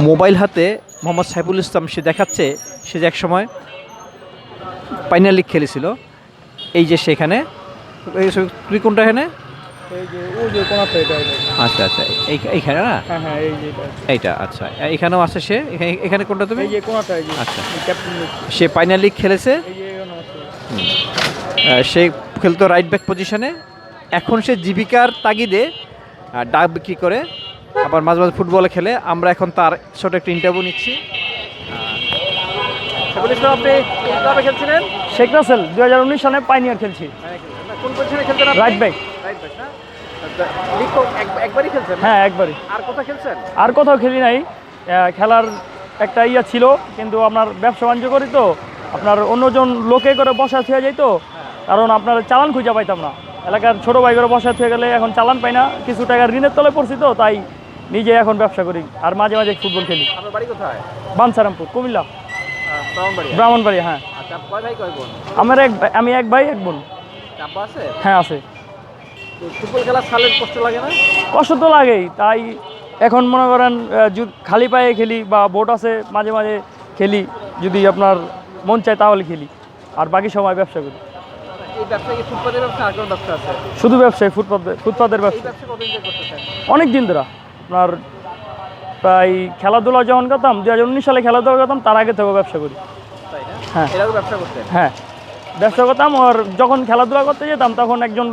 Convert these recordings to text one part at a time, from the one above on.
Mobile হাতে মোহাম্মদ সাইফুল ইসলাম সে দেখাচ্ছে সে যে একসময় ফাইনাল লিগ খেলেছিল। এই যে সেখানে এই তুই কোনটা এখানে। আচ্ছা আচ্ছা এই এইখানে না? হ্যাঁ হ্যাঁ এইটা আচ্ছা এখানেও আছে সে? এখানে- কোনটা তুমি? আচ্ছা। সে ফাইনাল লিগ খেলেছে? সে খেলতো রাইট ব্যাক পজিশনে এখন সে জীবিকার তাগিদে ডাক বিক্রি করে। আবার মাঝে মাঝে ফুটবলে খেলে। আমরা এখন তার ছোট একটা ইন্টারভিউ নিচ্ছি। আপনি খেলছিলেন? শেখ রাসেল দুই হাজার উনিশ সালে পাইনিয়ার খেলছি। কোন পজিশনে খেলতেন রাইট ব্যাক রাইট ব্যাক না? একবারই খেলছেন হ্যাঁ একবারই। আর কোথায় খেলছেন? আর কোথাও খেলি নাই। খেলার একটা ইয়া ছিল কিন্তু আপনার ব্যবসা বাণিজ্য করি তো আপনার অন্যজন লোকে করে বসা থুয়ে যাইতো কারণ আপনার চালান খুঁজে পাইতাম না। এলাকার ছোট ভাই করে বসা থুয়ে গেলে এখন চালান পাই না কিছু টাকা ঋণের তলে পড়ছি তো তাই নিজে এখন ব্যবসা করি আর মাঝে মাঝে ফুটবল খেলি। আপনার বাড়ি কোথায়? বানসারামপুর কুমিল্লা। ব্রাহ্মণবাড়ি ব্রাহ্মণবাড়ি হ্যাঁ। আচ্ছা কয় ভাই কয় বোন? আমার এক ভাই- আমি এক ভাই এক বোন। আছে? হ্যাঁ আছে। তো ফুটবল খেলা কষ্ট লাগে না? কষ্ট তো লাগেই তাই এখন মনে করেন আহ, যদি খালি পায়ে খেলি বা বোট আছে মাঝে মাঝে খেলি যদি আপনার মন চায় তাহলে খেলি আর বাকি সময় ব্যবসা করি। এই ব্যবসা কি ফুটপাতের ব্যবসা আর কোনো ব্যবসা আছে? শুধু ব্যবসায় ফুটপাত ফুটপাতের এই ব্যবসা। করতেছেন? অনেক দিন ধরে। আপনার প্রায় খেলাধুলা যখন করতাম দু হাজার উনিশ সালে খেলাধুলা করতাম তার আগে থেকেও ব্যবসা করি। হ্যাঁ। ব্যবসা করতেন? হ্যাঁ। ব্যবসা করতাম আর যখন খেলাধুলা করতে যেতাম তখন একজন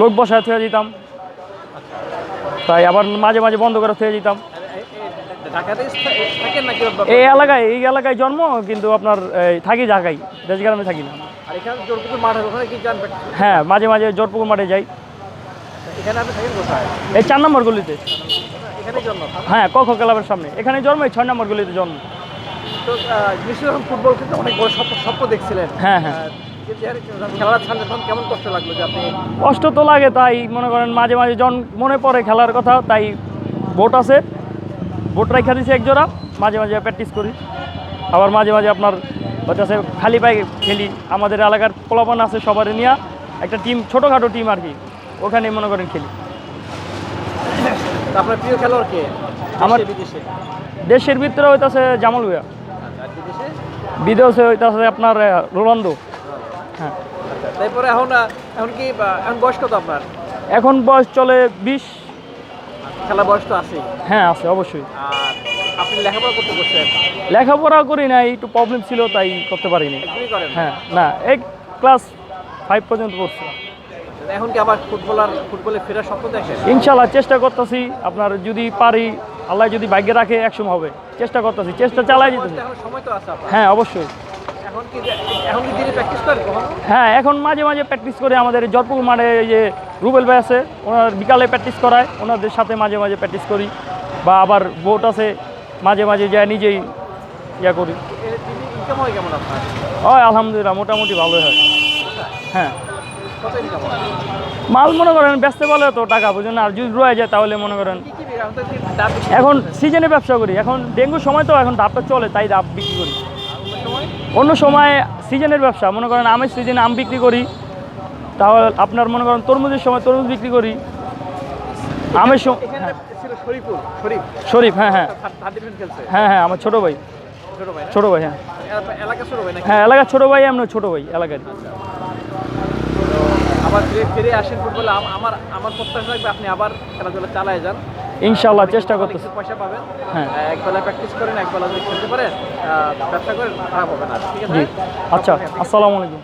লোক বসায় থেকে দিতাম। তাই আবার মাঝে মাঝে বন্ধ করে থেকে দিতাম। এই এলাকায় এই এলাকায় জন্ম কিন্তু আপনার এই, থাকি ঢাকায়। দেশ গ্রামে থাকি না। হ্যাঁ মাঝে মাঝে জোরপুকুর মাঠে যাই এখানে আপনি থাকেন কোথায় এই চার নম্বর গলিতে। এখানে হ্যাঁ ক খ ক্লাবের সামনে। এখানে জন্ম এই ছয় নম্বর গলিতে জন্ম। ফুটবল কিন্তু অনেক বড় স্বপ্ন দেখছিলেন। হ্যাঁ, হ্যাঁ। কষ্ট তো লাগে তাই মনে করেন মাঝে মাঝে জন মনে পড়ে খেলার কথা তাই বোট আছে। বোট রাখা দিয়েছি এক জোড়া মাঝে মাঝে প্র্যাকটিস করি। আবার মাঝে মাঝে আপনার হচ্ছে খালি পায়ে খেলি। আমাদের এলাকার পোলাপান আছে সবার নিয়ে একটা টিম ছোটোখাটো টিম আর কি। ওখানে মনে করেন খেলি। আপনার প্রিয় খেলোয়াড় কে? আমার- বিদেশে? দেশের ভিতরে হইতাছে জামাল ভুয়া আচ্ছা, বিদেশে? বিদেশে হইতাছে আপনার রোনালদো। হ্যাঁ। আচ্ছা তারপরে এখন এখন কি এখন বয়স কত আপনার? এখন বয়স চলে বিশ। খেলা বয়স তো আছেই। হ্যাঁ আছে অবশ্যই। আর আপনি লেখাপড়া করতে করছেন? লেখাপড়া করি নাই একটু প্রবলেম ছিল তাই করতে পারিনি। হ্যাঁ না এক ক্লাস ফাইভ পর্যন্ত পড়ছি। এখন কি আবার ফুটবলার ফুটবলে ফেরার স্বপ্ন দেখেন ইনশাল্লাহ চেষ্টা করতেছি আপনার যদি পারি আল্লাহ যদি ভাগ্যে রাখে একসময় হবে চেষ্টা করতেছি চেষ্টা চালাই এখন সময় তো আছে হ্যাঁ অবশ্যই এখন কি এখন কি প্র্যাকটিস করেন হ্যাঁ এখন মাঝে মাঝে প্র্যাকটিস করে আমাদের জয়পুর মাঠে এই যে রুবেল ভাই আছে ওনার বিকালে প্র্যাকটিস করায় ওনাদের সাথে মাঝে মাঝে প্র্যাকটিস করি বা আবার বোট আছে মাঝে মাঝে যা নিজেই ইয়া করি হয় হয় আলহামদুলিল্লাহ মোটামুটি ভালোই হয় হ্যাঁ হয় মাল মনে করেন ব্যস্ত বলে তো টাকা বুঝেন আর যদি রয়ে যায় তাহলে মনে করেন। এখন? সিজনে ব্যবসা করি। এখন ডেঙ্গুর সময় তো এখন ডাবটা চলে তাই ডাব বিক্রি করি। অন্য সময়? সিজনের ব্যবসা মনে করেন আমের সিজনে আম বিক্রি করি। তাহলে আপনার মনে করেন তরমুজের সময় তরমুজ বিক্রি করি। আমের সময় শরীফুল শরীফ। হ্যাঁ হ্যাঁ। হ্যাঁ হ্যাঁ আমার ছোটো ভাই। ছোট ভাই ছোটো ভাই হ্যাঁ। এলাকা ছোট ভাই হ্যাঁ এলাকার ছোটো ভাই আমরা ছোটো ভাই এলাকার আবার ফিরে ফিরে আসেন ফুটবলে আমার আমার প্রত্যাশা থাকবে আপনি আবার খেলাধুলা চালায় যান। ইনশাল্লাহ চেষ্টা করতে পয়সা পাবেন। হ্যাঁ। এক বেলা প্র্যাকটিস করেন এক বেলা যদি খেলতে পারেন ব্যবসা করেন খারাপ হবে না। ঠিক আছে? আচ্ছা আসসালামু আলাইকুম।